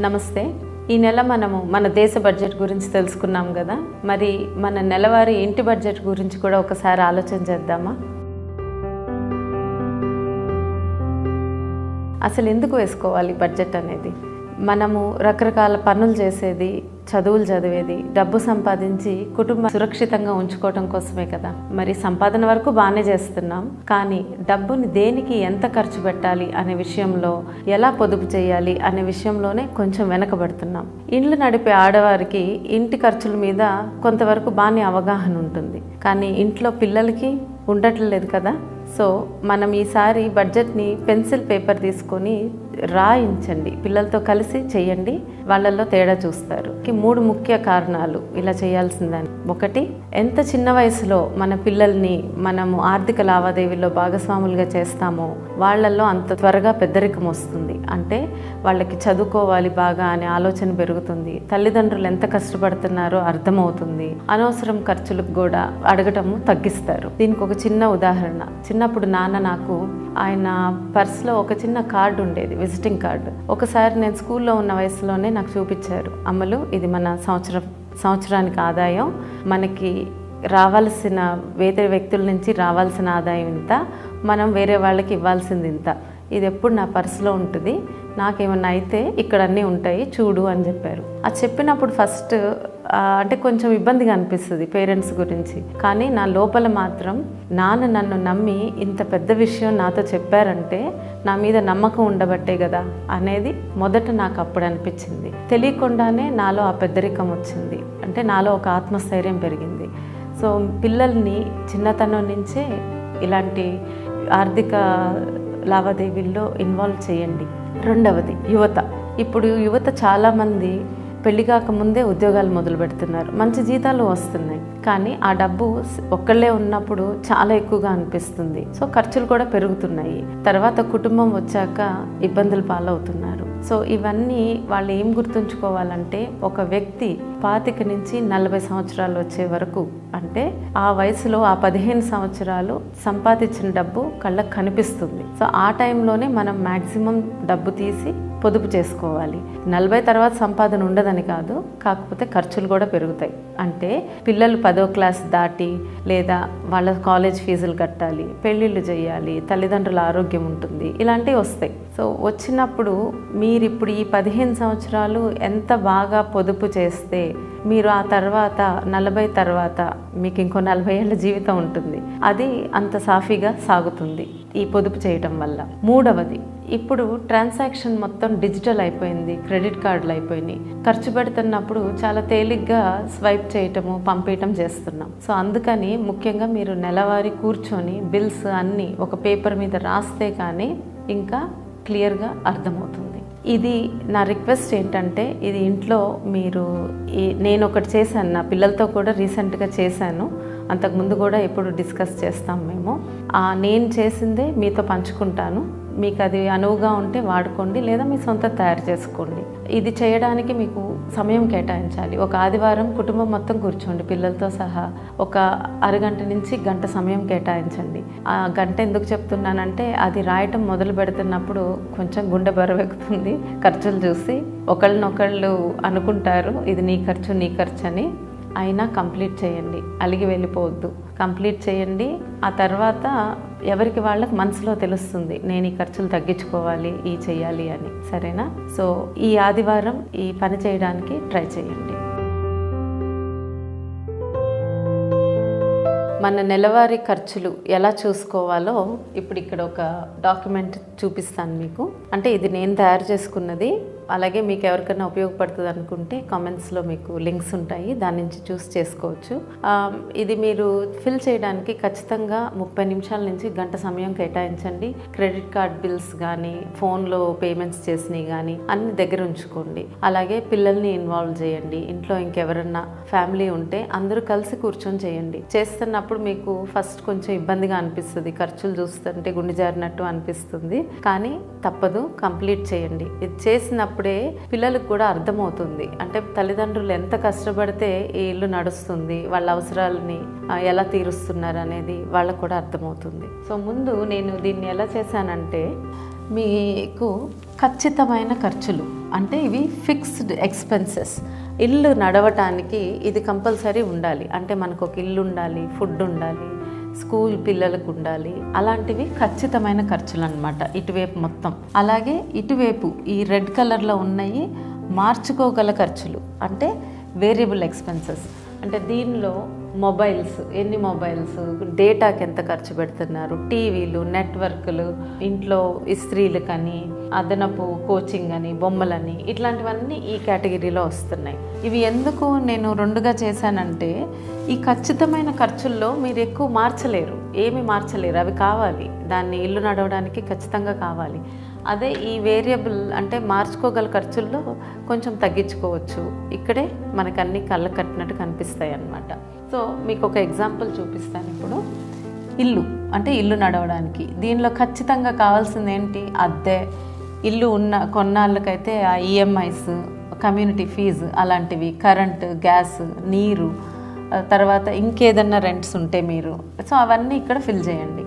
నమస్తే. ఈ నెల మనము మన దేశ బడ్జెట్ గురించి తెలుసుకున్నాం కదా. మరి మన నెలవారీ ఇంటి బడ్జెట్ గురించి కూడా ఒకసారి ఆలోచన చేద్దామా? అసలు ఎందుకు వేసుకోవాలి బడ్జెట్ అనేది? మనము రకరకాల పనులు చేసేది చదువులు చదివేది డబ్బు సంపాదించి కుటుంబం సురక్షితంగా ఉంచుకోవడం కోసమే కదా. మరి సంపాదన వరకు బాగానే చేస్తున్నాం. కానీ డబ్బుని దేనికి ఎంత ఖర్చు పెట్టాలి అనే విషయంలో ఎలా పొదుపు చేయాలి అనే విషయంలోనే కొంచెం వెనకబడుతున్నాం. ఇండ్లు నడిపే ఆడవారికి ఇంటి ఖర్చుల మీద కొంతవరకు బాగానే అవగాహన ఉంటుంది. కానీ ఇంట్లో పిల్లలకి ఉండట్లేదు కదా. సో మనం ఈసారి బడ్జెట్ని పెన్సిల్ పేపర్ తీసుకొని రాయించండి. పిల్లలతో కలిసి చేయండి. వాళ్ళల్లో తేడా చూస్తారు. మూడు ముఖ్య కారణాలు ఇలా చేయాల్సిందని. ఒకటి ఎంత చిన్న వయసులో మన పిల్లల్ని మనము ఆర్థిక లావాదేవీల్లో భాగస్వాములుగా చేస్తామో వాళ్ళల్లో అంత త్వరగా పెద్దరికం వస్తుంది. అంటే వాళ్ళకి చదువుకోవాలి బాగా అనే ఆలోచన పెరుగుతుంది. తల్లిదండ్రులు ఎంత కష్టపడుతున్నారో అర్థమవుతుంది. అనవసరం ఖర్చులకు కూడా అడగటము తగ్గిస్తారు. దీనికి ఒక చిన్న ఉదాహరణ. చిన్నప్పుడు నాన్న నాకు ఆయన పర్స్లో ఒక చిన్న కార్డు ఉండేది. విజిటింగ్ కార్డు ఒకసారి నేను స్కూల్లో ఉన్న వయసులోనే నాకు చూపించారు. అమలు ఇది మన సంవత్సరం సంవత్సరానికి ఆదాయం. మనకి రావాల్సిన వేరే వ్యక్తుల నుంచి రావాల్సిన ఆదాయం ఇంత. మనం వేరే వాళ్ళకి ఇవ్వాల్సింది ఇంత. ఇది ఎప్పుడు నా పర్సులో ఉంటుంది. నాకేమన్నా అయితే ఇక్కడ అన్నీ ఉంటాయి చూడు అని చెప్పారు. అది చెప్పినప్పుడు ఫస్ట్ అంటే కొంచెం ఇబ్బందిగా అనిపిస్తుంది పేరెంట్స్ గురించి. కానీ నా లోపల మాత్రం నాన్న నన్ను నమ్మి ఇంత పెద్ద విషయం నాతో చెప్పారంటే నా మీద నమ్మకం ఉండబట్టే కదా అనేది మొదట నాకు అప్పుడు అనిపించింది. తెలియకుండానే నాలో ఆ పెద్దరికం వచ్చింది. అంటే నాలో ఒక ఆత్మస్థైర్యం పెరిగింది. సో పిల్లల్ని చిన్నతనం నుంచే ఇలాంటి ఆర్థిక లావాదేవీల్లో ఇన్వాల్వ్ చేయండి. రెండవది యువత. ఇప్పుడు యువత చాలామంది పెళ్ళి కాకముందే ఉద్యోగాలు మొదలు పెడుతున్నారు. మంచి జీతాలు వస్తున్నాయి. కానీ ఆ డబ్బు ఒక్కళ్ళే ఉన్నప్పుడు చాలా ఎక్కువగా అనిపిస్తుంది. సో ఖర్చులు కూడా పెరుగుతున్నాయి. తర్వాత కుటుంబం వచ్చాక ఇబ్బందులు పాలవుతున్నారు. సో ఇవన్నీ వాళ్ళు ఏం గుర్తుంచుకోవాలంటే ఒక వ్యక్తి పాతిక నుంచి నలభై సంవత్సరాలు వచ్చే వరకు అంటే ఆ వయసులో ఆ పదిహేను సంవత్సరాలు సంపాదించిన డబ్బు కళ్ళకు కనిపిస్తుంది. సో ఆ టైంలోనే మనం మ్యాక్సిమం డబ్బు తీసి పొదుపు చేసుకోవాలి. నలభై తర్వాత సంపాదన ఉండదని కాదు కాకపోతే ఖర్చులు కూడా పెరుగుతాయి. అంటే పిల్లలు పదో క్లాస్ దాటి లేదా వాళ్ళ కాలేజ్ ఫీజులు కట్టాలి పెళ్ళిళ్ళు చేయాలి తల్లిదండ్రుల ఆరోగ్యం ఉంటుంది ఇలాంటివి వస్తాయి. సో వచ్చినప్పుడు మీ మీరు ఇప్పుడు ఈ పదిహేను సంవత్సరాలు ఎంత బాగా పొదుపు చేస్తే మీరు ఆ తర్వాత నలభై తర్వాత మీకు ఇంకో నలభై ఏళ్ళ జీవితం ఉంటుంది. అది అంత సాఫీగా సాగుతుంది ఈ పొదుపు చేయటం వల్ల. మూడవది ఇప్పుడు ట్రాన్సాక్షన్ మొత్తం డిజిటల్ అయిపోయింది క్రెడిట్ కార్డులు అయిపోయినాయి. ఖర్చు పెడుతున్నప్పుడు చాలా తేలిగ్గా స్వైప్ చేయటము పంపేయటం చేస్తున్నాం. సో అందుకని ముఖ్యంగా మీరు నెలవారీ కూర్చొని బిల్స్ అన్నీ ఒక పేపర్ మీద రాస్తే కానీ ఇంకా క్లియర్గా అర్థమవుతుంది. ఇది నా రిక్వెస్ట్ ఏంటంటే ఇది ఇంట్లో మీరు ఈ- నేను ఒకటి చేశాను నా పిల్లలతో కూడా రీసెంట్గా చేశాను. అంతకుముందు కూడా ఎప్పుడు డిస్కస్ చేస్తాం మేము. నేను చేసిందే మీతో పంచుకుంటాను. మీకు అది అనువుగా ఉంటే వాడుకోండి లేదా మీ సొంత తయారు చేసుకోండి. ఇది చేయడానికి మీకు సమయం కేటాయించాలి. ఒక ఆదివారం కుటుంబం మొత్తం కూర్చోండి పిల్లలతో సహా. ఒక అరగంట నుంచి గంట సమయం కేటాయించండి. ఆ గంట ఎందుకు చెప్తున్నానంటే అది రాయటం మొదలు పెడుతున్నప్పుడు కొంచెం గుండె బరువెక్కుతుంది. ఖర్చులు చూసి ఒకళ్ళనొకళ్ళు అనుకుంటారు ఇది నీ ఖర్చు నీ ఖర్చు అని. అయినా కంప్లీట్ చేయండి అలిగి వెళ్ళిపోవద్దు. కంప్లీట్ చేయండి ఆ తర్వాత ఎవరికి వాళ్ళకి మనసులో తెలుస్తుంది నేను ఈ ఖర్చులు తగ్గించుకోవాలి ఈ చేయాలి అని. సరేనా? సో ఈ ఆదివారం ఈ పని చేయడానికి ట్రై చేయండి. మన నెలవారీ ఖర్చులు ఎలా చూసుకోవాలో ఇప్పుడు ఇక్కడ ఒక డాక్యుమెంట్ చూపిస్తాను మీకు. అంటే ఇది నేను తయారు చేసుకున్నది అలాగే మీకు ఎవరికైనా ఉపయోగపడుతుంది అనుకుంటే కామెంట్స్లో మీకు లింక్స్ ఉంటాయి. దాని నుంచి చూస్ చేసుకోవచ్చు. ఇది మీరు ఫిల్ చేయడానికి ఖచ్చితంగా ముప్పై నిమిషాల నుంచి గంట సమయం కేటాయించండి. క్రెడిట్ కార్డ్ బిల్స్ కానీ ఫోన్లో పేమెంట్స్ చేసినవి కానీ అన్ని దగ్గర ఉంచుకోండి. అలాగే పిల్లల్ని ఇన్వాల్వ్ చేయండి. ఇంట్లో ఇంకెవరన్నా ఫ్యామిలీ ఉంటే అందరూ కలిసి కూర్చొని చేయండి. చేస్తున్నప్పుడు మీకు ఫస్ట్ కొంచెం ఇబ్బందిగా అనిపిస్తుంది. ఖర్చులు చూస్తుంటే గుండె జారినట్టు అనిపిస్తుంది. కానీ తప్పదు. కంప్లీట్ చేయండి. ఇది చేసినప్పుడు పిల్లలకు కూడా అర్థమవుతుంది. అంటే తల్లిదండ్రులు ఎంత కష్టపడితే ఈ ఇల్లు నడుస్తుంది వాళ్ళ అవసరాలని ఎలా తీరుస్తున్నారు అనేది వాళ్ళకు కూడా అర్థమవుతుంది. సో ముందు నేను దీన్ని ఎలా చేశానంటే మీకు ఖచ్చితమైన ఖర్చులు అంటే ఇవి ఫిక్స్డ్ ఎక్స్పెన్సెస్. ఇల్లు నడవటానికి ఇది కంపల్సరీ ఉండాలి. అంటే మనకు ఒక ఇల్లు ఉండాలి ఫుడ్ ఉండాలి స్కూల్ పిల్లలకు ఉండాలి. అలాంటివి ఖచ్చితమైన ఖర్చులు అనమాట ఇటువైపు మొత్తం. అలాగే ఇటువైపు ఈ రెడ్ కలర్లో ఉన్నాయి మార్చుకోగల ఖర్చులు. అంటే వేరియబుల్ ఎక్స్పెన్సెస్. అంటే దీనిలో మొబైల్స్ ఎన్ని మొబైల్స్ డేటాకి ఎంత ఖర్చు పెడుతున్నారు? టీవీలు నెట్వర్క్లు ఇంట్లో ఇస్త్రీలు కానీ అదనపు కోచింగ్ అని బొమ్మలని ఇట్లాంటివన్నీ ఈ కేటగిరీలో వస్తున్నాయి. ఇవి ఎందుకు నేను రెండుగా చేశానంటే ఈ ఖచ్చితమైన ఖర్చుల్లో మీరు ఎక్కువ మార్చలేరు. ఏమి మార్చలేరు. అవి కావాలి. దాన్ని ఇల్లు నడవడానికి ఖచ్చితంగా కావాలి. అదే ఈ వేరియబుల్ అంటే మార్చుకోగల ఖర్చుల్లో కొంచెం తగ్గించుకోవచ్చు. ఇక్కడే మనకు అన్ని కళ్ళ కట్టినట్టు కనిపిస్తాయి అన్నమాట సో మీకు ఒక ఎగ్జాంపుల్ చూపిస్తాను ఇప్పుడు. ఇల్లు. అంటే ఇల్లు నడవడానికి. దీనిలో ఖచ్చితంగా కావాల్సింది ఏంటి అద్దె. ఇల్లు ఉన్న కొన్నాళ్ళకైతే ఆ ఈఎంఐస్ కమ్యూనిటీ ఫీజు అలాంటివి కరెంటు గ్యాస్ నీరు తర్వాత ఇంకేదన్నా రెంట్స్ ఉంటే మీరు. సో అవన్నీ ఇక్కడ ఫిల్ చేయండి.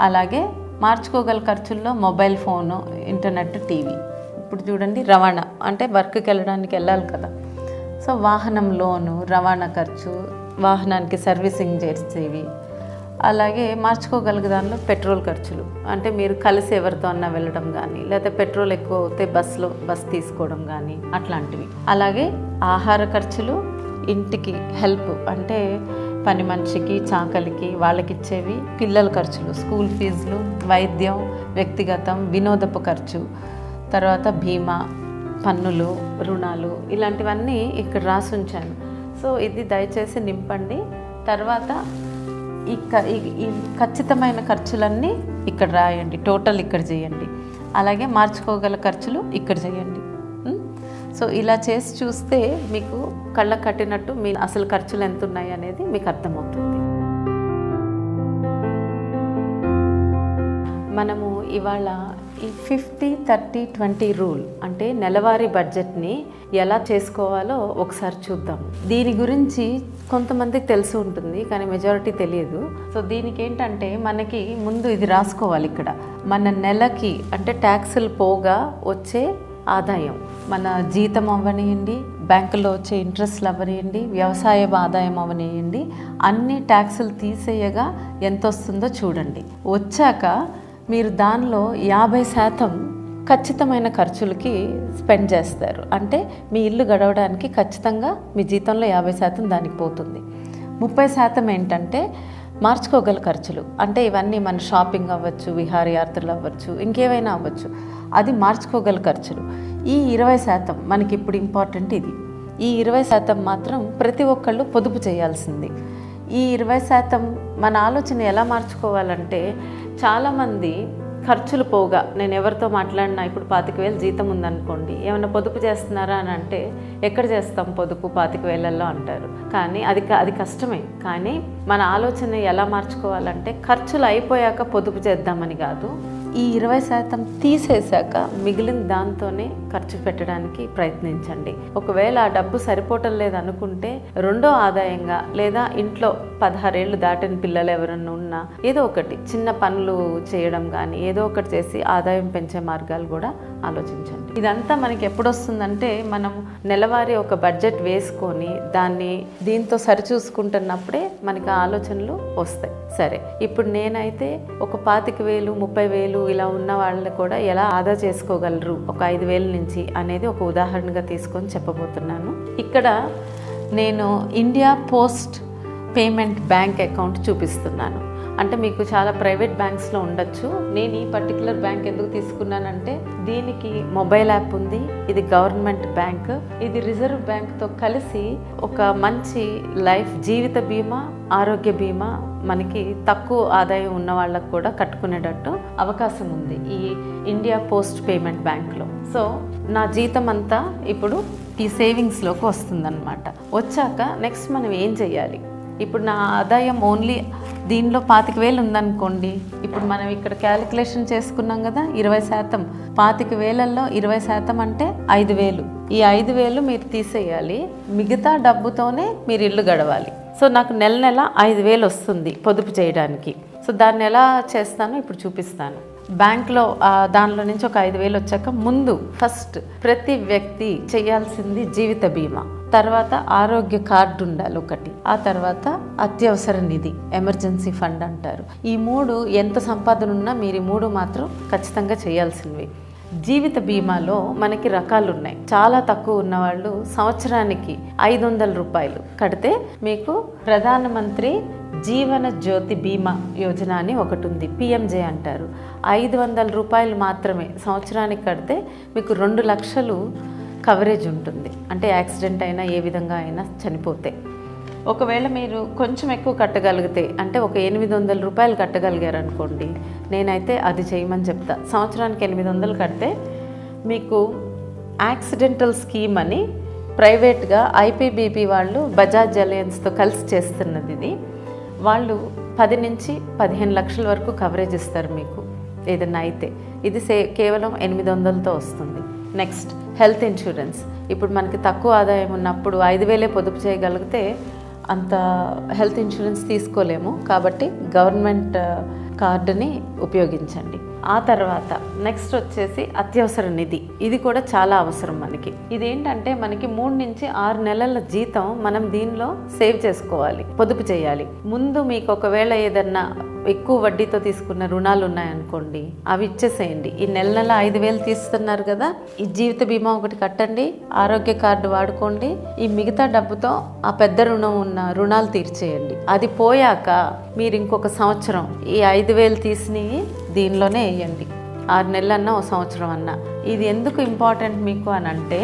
అలాగే మార్చుకోగల ఖర్చుల్లో మొబైల్ ఫోను ఇంటర్నెట్ టీవీ ఇప్పుడు చూడండి రవాణా. అంటే వర్క్కి వెళ్ళడానికి వెళ్ళాలి కదా. సో వాహనం లోను రవాణా ఖర్చు వాహనానికి సర్వీసింగ్ చేసేవి. అలాగే మార్చుకోగలిగే దానిలో పెట్రోల్ ఖర్చులు. అంటే మీరు కలిసి ఎవరితో అన్నా వెళ్ళడం కానీ లేకపోతే పెట్రోల్ ఎక్కువ అవుతే బస్సులో బస్ తీసుకోవడం కానీ అట్లాంటివి. అలాగే ఆహార ఖర్చులు ఇంటికి హెల్ప్ అంటే పని మనిషికి చాకలికి వాళ్ళకి ఇచ్చేవి పిల్లల ఖర్చులు స్కూల్ ఫీజులు వైద్యం వ్యక్తిగతం వినోదపు ఖర్చు తర్వాత బీమా పన్నులు రుణాలు ఇలాంటివన్నీ ఇక్కడ రాసి ఉంచాను సో ఇది దయచేసి నింపండి. తర్వాత ఈ ఖచ్చితమైన ఖర్చులన్నీ ఇక్కడ రాయండి. టోటల్ ఇక్కడ చేయండి. అలాగే మార్చుకోగల ఖర్చులు ఇక్కడ చేయండి. సో ఇలా చేసి చూస్తే మీకు కళ్ళ కట్టినట్టు మీ అసలు ఖర్చులు ఎంత ఉన్నాయి అనేది మీకు అర్థమవుతుంది. మనము ఇవాళ ఈ ఫిఫ్టీ థర్టీ ట్వంటీ రూల్ అంటే నెలవారీ బడ్జెట్ని ఎలా చేసుకోవాలో ఒకసారి చూద్దాం. దీని గురించి కొంతమందికి తెలిసి ఉంటుంది కానీ మెజారిటీ తెలియదు. సో దీనికి ఏంటంటే మనకి ముందు ఇది రాసుకోవాలి ఇక్కడ. మన నెలకి అంటే ట్యాక్సులు పోగా వచ్చే ఆదాయం. మన జీతం అవ్వనియండి బ్యాంకులో వచ్చే ఇంట్రెస్ట్లు అవ్వనియండి వ్యవసాయ ఆదాయం అవ్వనియండి అన్ని ట్యాక్సులు తీసేయగా ఎంత వస్తుందో చూడండి. వచ్చాక మీరు దానిలో యాభై శాతం ఖచ్చితమైన ఖర్చులకి స్పెండ్ చేస్తారు. అంటే మీ ఇల్లు గడవడానికి ఖచ్చితంగా మీ జీతంలో యాభై శాతం దానికి పోతుంది. ముప్పై శాతం ఏంటంటే మార్చుకోగల ఖర్చులు. అంటే ఇవన్నీ మన షాపింగ్ అవ్వచ్చు విహారయాత్రలు అవ్వచ్చు ఇంకేవైనా అవ్వచ్చు. అది మార్చుకోగల ఖర్చులు. ఈ ఇరవై శాతం మనకి ఇప్పుడు ఇంపార్టెంట్ ఇది. ఈ ఇరవై శాతం మాత్రం ప్రతి ఒక్కళ్ళు పొదుపు చేయాల్సింది. ఈ ఇరవై శాతం మన ఆలోచన ఎలా మార్చుకోవాలంటే చాలామంది ఖర్చులు పోగా. నేను ఎవరితో మాట్లాడినా ఇప్పుడు పాతిక వేలు జీతం ఉందనుకోండి. ఏమైనా పొదుపు చేస్తున్నారా అని అంటే ఎక్కడ చేస్తాం పొదుపు పాతిక వేలల్లో అంటారు. కానీ అది అది కష్టమే. కానీ మన ఆలోచన ఎలా మార్చుకోవాలంటే ఖర్చులు అయిపోయాక పొదుపు చేద్దామని కాదు. ఈ ఇరవై శాతం తీసేశాక మిగిలిన దాంతోనే ఖర్చు పెట్టడానికి ప్రయత్నించండి. ఒకవేళ ఆ డబ్బు సరిపోవటం లేదనుకుంటే రెండో ఆదాయంగా లేదా ఇంట్లో పదహారేళ్ళు దాటిన పిల్లలు ఎవరన్నా ఉన్నా ఏదో ఒకటి చిన్న పనులు చేయడం కానీ ఏదో ఒకటి చేసి ఆదాయం పెంచే మార్గాలు కూడా ఆలోచించండి. ఇదంతా మనకి ఎప్పుడు వస్తుందంటే మనం నెలవారీ ఒక బడ్జెట్ వేసుకొని దాన్ని దీంతో సరిచూసుకుంటున్నప్పుడే మనకి ఆలోచనలు వస్తాయి. సరే ఇప్పుడు నేనైతే ఒక పాతిక వేలు ముప్పై వేలు ఇలా ఉన్న వాళ్ళని కూడా ఎలా ఆదా చేసుకోగలరు? ఒక ఐదు వేల నుంచి అనేది ఒక ఉదాహరణగా తీసుకొని చెప్పబోతున్నాను. ఇక్కడ నేను India post payment bank account చూపిస్తున్నాను. అంటే మీకు చాలా ప్రైవేట్ బ్యాంక్స్లో ఉండొచ్చు. నేను ఈ పర్టికులర్ బ్యాంక్ ఎందుకు తీసుకున్నానంటే దీనికి మొబైల్ యాప్ ఉంది ఇది గవర్నమెంట్ బ్యాంక్. ఇది రిజర్వ్ బ్యాంక్తో కలిసి ఒక మంచి లైఫ్ జీవిత బీమా ఆరోగ్య బీమా మనకి తక్కువ ఆదాయం ఉన్న వాళ్ళకు కూడా కట్టుకునేటట్టు అవకాశం ఉంది ఈ ఇండియా పోస్ట్ పేమెంట్ బ్యాంక్లో. సో నా జీతం అంతా ఇప్పుడు ఈ సేవింగ్స్లోకి వస్తుందన్నమాట. వచ్చాక నెక్స్ట్ మనం ఏం చేయాలి? ఇప్పుడు నా ఆదాయం ఓన్లీ దీనిలో పాతిక వేలు ఉందనుకోండి. ఇప్పుడు మనం ఇక్కడ క్యాలిక్యులేషన్ చేసుకున్నాం కదా ఇరవై శాతం. పాతిక వేలల్లో ఇరవై శాతం అంటే ఐదు వేలు. ఈ ఐదు వేలు మీరు తీసేయాలి. మిగతా డబ్బుతోనే మీరు ఇల్లు గడవాలి. సో నాకు నెల నెల ఐదు వేలు వస్తుంది పొదుపు చేయడానికి. సో దాన్ని ఎలా చేస్తానో ఇప్పుడు చూపిస్తాను. బ్యాంక్లో దానిలో నుంచి ఒక ఐదు వేలు వచ్చాక ముందు ఫస్ట్ ప్రతి వ్యక్తి చేయాల్సింది జీవిత బీమా. తర్వాత ఆరోగ్య కార్డు ఉండాలి ఒకటి. ఆ తర్వాత అత్యవసర నిధి ఎమర్జెన్సీ ఫండ్ అంటారు. ఈ మూడు ఎంత సంపాదన ఉన్నా మీరు ఈ మూడు మాత్రం ఖచ్చితంగా చేయాల్సినవి. జీవిత బీమాలో మనకి రకాలు ఉన్నాయి. చాలా తక్కువ ఉన్న వాళ్ళు సంవత్సరానికి ఐదు వందల రూపాయలు కడితే మీకు ప్రధానమంత్రి జీవన జ్యోతి బీమా యోజన అని ఒకటి ఉంది. పిఎంజే అంటారు. ఐదు వందల రూపాయలు మాత్రమే సంవత్సరానికి కడితే మీకు రెండు లక్షలు కవరేజ్ ఉంటుంది. అంటే యాక్సిడెంట్ అయినా ఏ విధంగా అయినా చనిపోతే. ఒకవేళ మీరు కొంచెం ఎక్కువ కట్టగలిగితే అంటే ఒక ఎనిమిది వందల రూపాయలు కట్టగలిగారు అనుకోండి నేనైతే అది చేయమని చెప్తా. సంవత్సరానికి ఎనిమిది వందలు కడితే మీకు యాక్సిడెంటల్ స్కీమ్ అని ప్రైవేట్గా ఐపీబీపీ వాళ్ళు బజాజ్ అలయన్స్తో కలిసి చేస్తున్నది ఇది. వాళ్ళు పది నుంచి పదిహేను లక్షల వరకు కవరేజ్ ఇస్తారు మీకు ఏదైనా అయితే. ఇది సే కేవలం ఎనిమిది వందలతో వస్తుంది. నెక్స్ట్ హెల్త్ ఇన్సూరెన్స్ ఇప్పుడు మనకి తక్కువ ఆదాయం ఉన్నప్పుడు ఐదు వేలే పొదుపు చేయగలిగితే అంత హెల్త్ ఇన్సూరెన్స్ తీసుకోలేము. కాబట్టి గవర్నమెంట్ కార్డుని ఉపయోగించండి. ఆ తర్వాత నెక్స్ట్ వచ్చేసి అత్యవసర నిధి. ఇది కూడా చాలా అవసరం మనకి. ఇదేంటంటే మనకి మూడు నుంచి ఆరు నెలల జీతం మనం దీనిలో సేవ్ చేసుకోవాలి పొదుపు చేయాలి. ముందు మీకు ఒకవేళ ఏదన్నా ఎక్కువ వడ్డీతో తీసుకున్న రుణాలు ఉన్నాయనుకోండి అవి ఇచ్చేసేయండి. ఈ నెల నెల ఐదు వేలు తీస్తున్నారు కదా ఈ జీవిత బీమా ఒకటి కట్టండి ఆరోగ్య కార్డు వాడుకోండి ఈ మిగతా డబ్బుతో ఆ పెద్ద రుణం ఉన్న రుణాలు తీర్చేయండి. అది పోయాక మీరు ఇంకొక సంవత్సరం ఈ ఐదు వేలు తీసినవి దీనిలోనే వేయండి. ఆరు నెలలన్నా ఒక సంవత్సరం అన్నా ఇది ఎందుకు ఇంపార్టెంట్ మీకు అని అంటే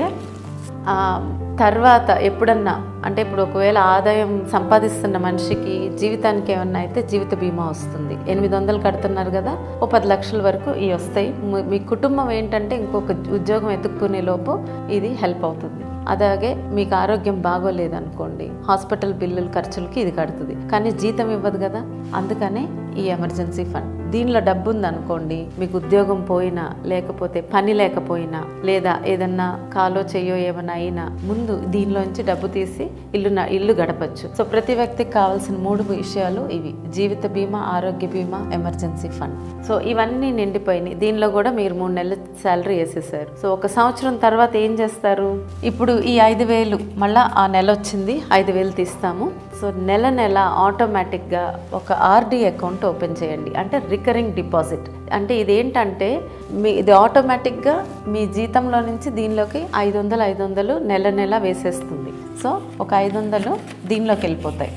తర్వాత ఎప్పుడన్నా అంటే ఇప్పుడు ఒకవేళ ఆదాయం సంపాదిస్తున్న మనిషికి జీవితానికి ఏమన్నా అయితే జీవిత బీమా వస్తుంది. ఎనిమిది వందలు కడుతున్నారు కదా ఓ పది లక్షల వరకు ఇవి వస్తాయి. మీ- కుటుంబం ఏంటంటే ఇంకొక ఉద్యోగం ఎత్తుక్కునే లోపు ఇది హెల్ప్ అవుతుంది. అలాగే మీకు ఆరోగ్యం బాగోలేదనుకోండి హాస్పిటల్ బిల్లుల ఖర్చులకి ఇది కడుతుంది. కానీ జీతం ఇవ్వదు కదా అందుకనే ఈ ఎమర్జెన్సీ ఫండ్. దీనిలో డబ్బు ఉందనుకోండి మీకు ఉద్యోగం పోయినా లేకపోతే పని లేకపోయినా లేదా ఏదన్నా కాలో చెయ్యో ఏమైనా అయినా ముందు దీనిలోంచి డబ్బు తీసి ఇల్లు ఇల్లు గడపచ్చు. సో ప్రతి వ్యక్తికి కావాల్సిన మూడు విషయాలు ఇవి. జీవిత బీమా ఆరోగ్య బీమా ఎమర్జెన్సీ ఫండ్. సో ఇవన్నీ నిండిపోయినాయి. దీనిలో కూడా మీరు మూడు నెలల శాలరీ వేసేసారు. సో ఒక సంవత్సరం తర్వాత ఏం చేస్తారు? ఇప్పుడు ఈ ఐదు వేలు మళ్ళీ ఆ నెల వచ్చింది ఐదు వేలు తీస్తాము. సో నెల నెల ఆటోమేటిక్గా ఒక ఆర్డి అకౌంట్ ఓపెన్ చేయండి. అంటే రికరింగ్ డిపాజిట్. అంటే ఇదేంటంటే మీ ఇది ఆటోమేటిక్గా మీ జీతంలో నుంచి దీనిలోకి ఐదు వందలు ఐదు వందలు నెల నెల వేసేస్తుంది. సో ఒక ఐదు వందలు దీనిలోకి వెళ్ళిపోతాయి.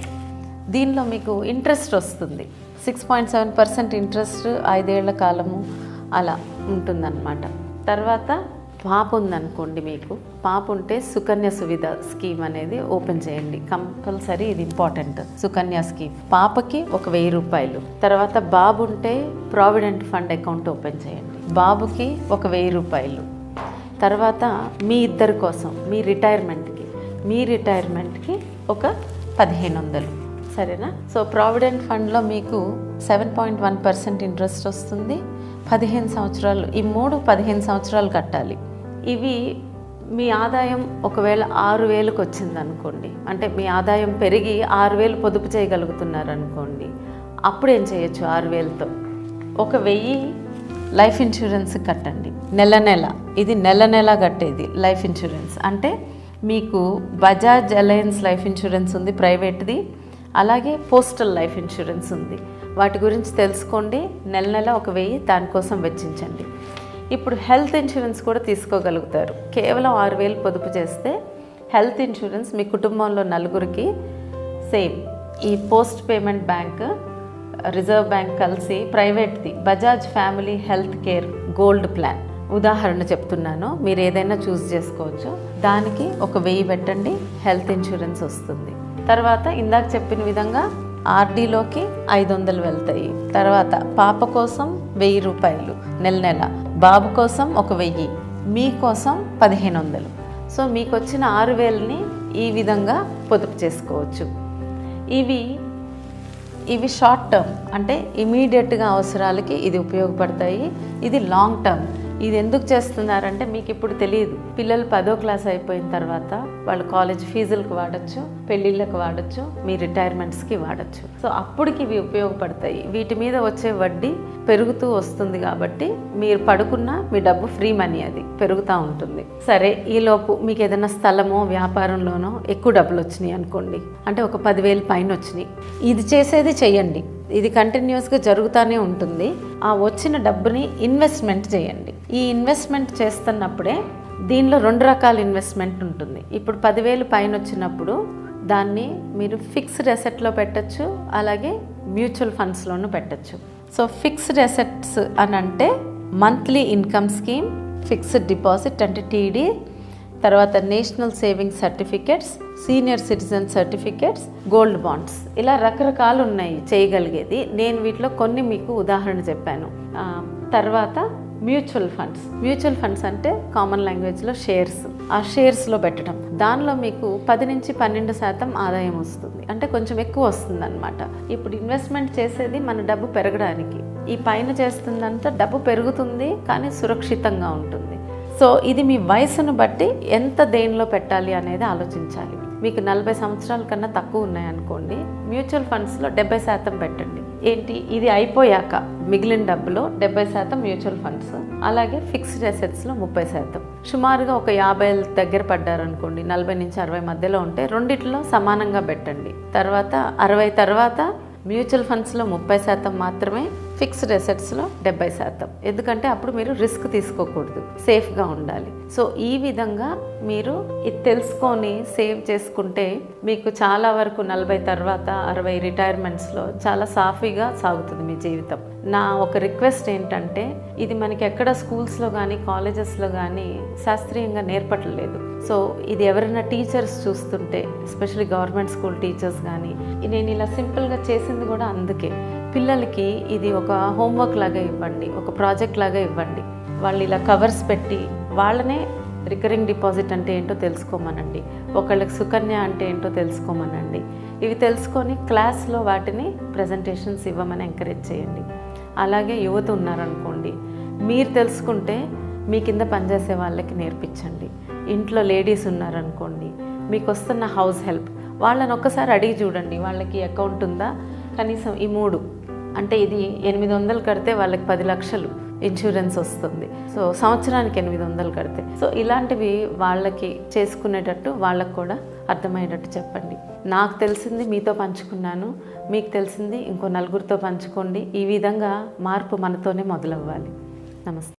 దీనిలో మీకు ఇంట్రెస్ట్ వస్తుంది. Six point seven percent interest ఐదేళ్ళ కాలము అలా ఉంటుందన్నమాట. తర్వాత పాప ఉందనుకోండి మీకు. పాప ఉంటే సుకన్య సువిధ స్కీమ్ అనేది ఓపెన్ చేయండి. కంపల్సరీ ఇది ఇంపార్టెంట్. సుకన్య స్కీమ్. పాపకి ఒక వెయ్యి రూపాయలు. తర్వాత బాబు ఉంటే ప్రావిడెంట్ ఫండ్ అకౌంట్ ఓపెన్ చేయండి. బాబుకి ఒక వెయ్యి రూపాయలు. తర్వాత మీ ఇద్దరి కోసం మీ రిటైర్మెంట్కి మీ రిటైర్మెంట్కి ఒక పదిహేను వందలు సరేనా? సో ప్రావిడెంట్ ఫండ్లో మీకు seven point one percent interest వస్తుంది. పదిహేను సంవత్సరాలు ఈ మూడు పదిహేను సంవత్సరాలు కట్టాలి. ఇవి మీ ఆదాయం ఒకవేళ ఆరు వేలకు వచ్చిందనుకోండి అంటే మీ ఆదాయం పెరిగి ఆరు వేలు పొదుపు చేయగలుగుతున్నారు అనుకోండి అప్పుడు ఏం చేయొచ్చు ఆరు వేలతో? ఒక వెయ్యి లైఫ్ ఇన్సూరెన్స్ కట్టండి. నెల నెల ఇది నెల నెల కట్టేది లైఫ్ ఇన్సూరెన్స్. అంటే మీకు బజాజ్ అలయన్స్ లైఫ్ ఇన్సూరెన్స్ ఉంది ప్రైవేట్ది. అలాగే పోస్టల్ లైఫ్ ఇన్సూరెన్స్ ఉంది. వాటి గురించి తెలుసుకోండి నెల నెల ఒక వెయ్యి దానికోసం వెచ్చించండి. ఇప్పుడు హెల్త్ ఇన్సూరెన్స్ కూడా తీసుకోగలుగుతారు. కేవలం ఆరు వేలు పొదుపు చేస్తే హెల్త్ ఇన్సూరెన్స్ మీ కుటుంబంలో నలుగురికి సేమ్. ఈ post payment bank reserve bank కలిసి ప్రైవేట్ది. Bajaj family health care gold plan ఉదాహరణ చెప్తున్నాను. మీరు ఏదైనా చూస్ చేసుకోవచ్చు. దానికి ఒక వెయ్యి పెట్టండి. హెల్త్ ఇన్సూరెన్స్ వస్తుంది. తర్వాత ఇందాక చెప్పిన విధంగా ఆర్డీలోకి ఐదు వందలు వెళ్తాయి. తర్వాత పాప కోసం వెయ్యి రూపాయలు నెల నెల. బాబు కోసం ఒక వెయ్యి. మీకోసం పదిహేను వందలు. సో మీకు వచ్చిన ఆరు వేలని ఈ విధంగా పొదుపు చేసుకోవచ్చు. ఇవి ఇవి షార్ట్ టర్మ్. అంటే ఇమీడియట్గా అవసరాలకి ఇది ఉపయోగపడతాయి. ఇది లాంగ్ టర్మ్. ఇది ఎందుకు చేస్తున్నారంటే మీకు ఇప్పుడు తెలియదు పిల్లలు పదో క్లాస్ అయిపోయిన తర్వాత వాళ్ళు కాలేజ్ ఫీజులకు వాడచ్చు పెళ్ళిళ్ళకి వాడచ్చు మీ రిటైర్మెంట్స్కి వాడచ్చు. సో అప్పటికి ఇవి ఉపయోగపడతాయి. వీటి మీద వచ్చే వడ్డీ పెరుగుతూ వస్తుంది కాబట్టి మీరు పడుకున్నా మీ డబ్బు ఫ్రీ మనీ అది పెరుగుతూ ఉంటుంది. సరే ఈలోపు మీకు ఏదైనా స్థలమో వ్యాపారంలోనో ఎక్కువ డబ్బులు వచ్చినాయి అనుకోండి. అంటే ఒక పదివేలు పైన వచ్చినాయి ఇది చేసేది చేయండి ఇది కంటిన్యూస్గా జరుగుతూనే ఉంటుంది. ఆ వచ్చిన డబ్బుని ఇన్వెస్ట్మెంట్ చేయండి. ఈ ఇన్వెస్ట్మెంట్ చేస్తున్నప్పుడే దీనిలో రెండు రకాల ఇన్వెస్ట్మెంట్ ఉంటుంది. ఇప్పుడు పదివేలు పైన వచ్చినప్పుడు దాన్ని మీరు ఫిక్స్డ్ అసెట్లో పెట్టచ్చు అలాగే మ్యూచువల్ ఫండ్స్లోనూ పెట్టచ్చు. సో ఫిక్స్డ్ అసెట్స్ అని అంటే monthly income scheme fixed deposit అంటే టీడీ తర్వాత national saving certificates senior citizen certificates gold bonds ఇలా రకరకాలు ఉన్నాయి చేయగలిగేది. నేను వీటిలో కొన్ని మీకు ఉదాహరణ చెప్పాను. తర్వాత మ్యూచువల్ ఫండ్స్. మ్యూచువల్ ఫండ్స్ అంటే కామన్ లాంగ్వేజ్లో షేర్స్. ఆ షేర్స్లో పెట్టడం. దానిలో మీకు పది నుంచి పన్నెండు శాతం ఆదాయం వస్తుంది. అంటే కొంచెం ఎక్కువ వస్తుంది అనమాట ఇప్పుడు ఇన్వెస్ట్మెంట్ చేసేది మన డబ్బు పెరగడానికి. ఈ పైన చేస్తుందంతా డబ్బు పెరుగుతుంది కానీ సురక్షితంగా ఉంటుంది. సో ఇది మీ వయసును బట్టి ఎంత దేనిలో పెట్టాలి అనేది ఆలోచించాలి. మీకు నలభై సంవత్సరాల కన్నా తక్కువ ఉన్నాయనుకోండి మ్యూచువల్ ఫండ్స్లో డెబ్బై శాతం పెట్టండి. ఏంటి? ఇది అయిపోయాక మిగిలిన డబ్బులో డెబ్బై శాతం మ్యూచువల్ ఫండ్స్ అలాగే ఫిక్స్డ్ అసెట్స్లో ముప్పై శాతం. సుమారుగా ఒక యాభై దగ్గర పడ్డారనుకోండి నలభై నుంచి అరవై మధ్యలో ఉంటే రెండిట్లో సమానంగా పెట్టండి. తర్వాత అరవై తర్వాత మ్యూచువల్ ఫండ్స్లో ముప్పై శాతం మాత్రమే ఫిక్స్డ్ అసెట్స్లో డెబ్బై శాతం. ఎందుకంటే అప్పుడు మీరు రిస్క్ తీసుకోకూడదు. సేఫ్గా ఉండాలి. సో ఈ విధంగా మీరు ఇది తెలుసుకొని సేవ్ చేసుకుంటే మీకు చాలా వరకు నలభై తర్వాత అరవై రిటైర్మెంట్స్లో చాలా సాఫీగా సాగుతుంది మీ జీవితం. నా ఒక రిక్వెస్ట్ ఏంటంటే ఇది మనకి ఎక్కడ స్కూల్స్లో కానీ కాలేజెస్లో కానీ శాస్త్రీయంగా నేర్పట్లేదు. సో ఇది ఎవరైనా టీచర్స్ చూస్తుంటే ఎస్పెషల్లీ గవర్నమెంట్ స్కూల్ టీచర్స్ కానీ నేను ఇలా సింపుల్గా చేసింది కూడా అందుకే. పిల్లలకి ఇది ఒక హోంవర్క్ లాగా ఇవ్వండి ఒక ప్రాజెక్ట్ లాగా ఇవ్వండి. వాళ్ళు ఇలా కవర్స్ పెట్టి వాళ్ళనే రికరింగ్ డిపాజిట్ అంటే ఏంటో తెలుసుకోమనండి. ఒకళ్ళకి సుకన్య అంటే ఏంటో తెలుసుకోమనండి. ఇవి తెలుసుకొని క్లాస్లో వాటిని ప్రజెంటేషన్స్ ఇవ్వమని ఎంకరేజ్ చేయండి. అలాగే యువత ఉన్నారనుకోండి మీరు తెలుసుకుంటే మీ కింద పనిచేసే వాళ్ళకి నేర్పించండి. ఇంట్లో లేడీస్ ఉన్నారనుకోండి మీకు వస్తున్న హౌస్ హెల్ప్ వాళ్ళని ఒక్కసారి అడిగి చూడండి వాళ్ళకి అకౌంట్ ఉందా? కనీసం ఈ మూడు. అంటే ఇది ఎనిమిది వందలు కడితే వాళ్ళకి పది లక్షలు ఇన్సూరెన్స్ వస్తుంది. సో సంవత్సరానికి ఎనిమిది వందలు కడితే. సో ఇలాంటివి వాళ్ళకి చేసుకునేటట్టు వాళ్ళకు కూడా అర్థమయ్యేటట్టు చెప్పండి. నాకు తెలిసింది మీతో పంచుకున్నాను. మీకు తెలిసింది ఇంకో నలుగురితో పంచుకోండి. ఈ విధంగా మార్పు మనతోనే మొదలవ్వాలి. నమస్తే.